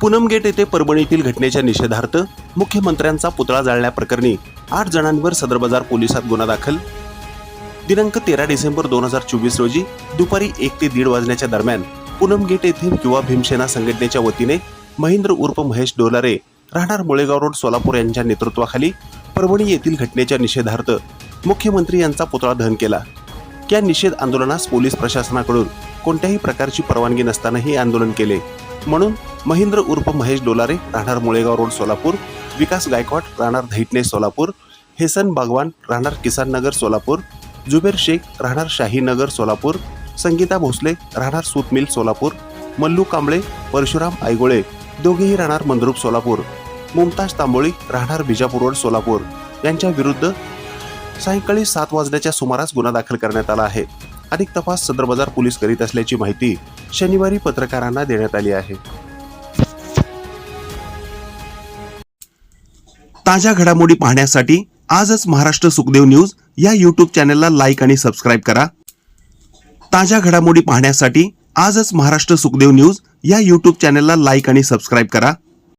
Poonam gate येथे परभणीतील घटनेच्या निषेधार्थ मुख्यमंत्र्यांचा पुतळा जाळण्याप्रकरणी आठ जणांवर सदर बाजार पोलिसात गुन्हा दाखल. दिनांक तेरा डिसेंबर दोन हजार चोवीस रोजी दुपारी एक ते दीड वाजण्याच्या दरम्यान पूनम गेट येथे युवा भीमसेना संघटनेच्या वतीने महेंद्र उर्फ महेश डोलारे राहणार मुळेगाव रोड सोलापूर यांच्या नेतृत्वाखाली परभणी येथील घटनेच्या निषेधार्थ मुख्यमंत्री यांचा पुतळा दहन केला. या निषेध आंदोलनास पोलीस प्रशासनाकडून कोणत्याही प्रकारची परवानगी नसताना हे आंदोलन केले. म्हणून महेंद्र उर्फ महेश डोलारे राहणार मुळेगाव रोड सोलापूर. विकास गायकवाड राहणार धैटणे सोलापूर. हेसन बागवान राहणार किसान नगर सोलापूर. जुबेर शेख राहणार शाहीनगर सोलापूर. संगीता भोसले राहणार सुतमिल सोलापूर. मल्लू कांबळे परशुराम आयगोळे दोघेही राहणार मंद्रुप सोलापूर. मुमताज तांबोळी राहणार बिजापूर रोड सोलापूर. यांच्या विरुद्ध सायंकाळी सात वाजण्याच्या सुमारास गुन्हा दाखल करण्यात आला आहे. अधिक तपास सदर बाजार पोलीस करीत असल्याची माहिती शनिवारी पत्रकारांना देण्यात आली आहे. ताज्या घडामोडी पाहण्यासाठी आजच महाराष्ट्र सुखदेव न्यूज या यूट्यूब चॅनलला लाईक आणि सबस्क्राईब करा. ताज्या घडामोडी पाहण्यासाठी आजच महाराष्ट्र सुखदेव न्यूज या यूट्यूब चॅनलला लाईक आणि सबस्क्राईब करा.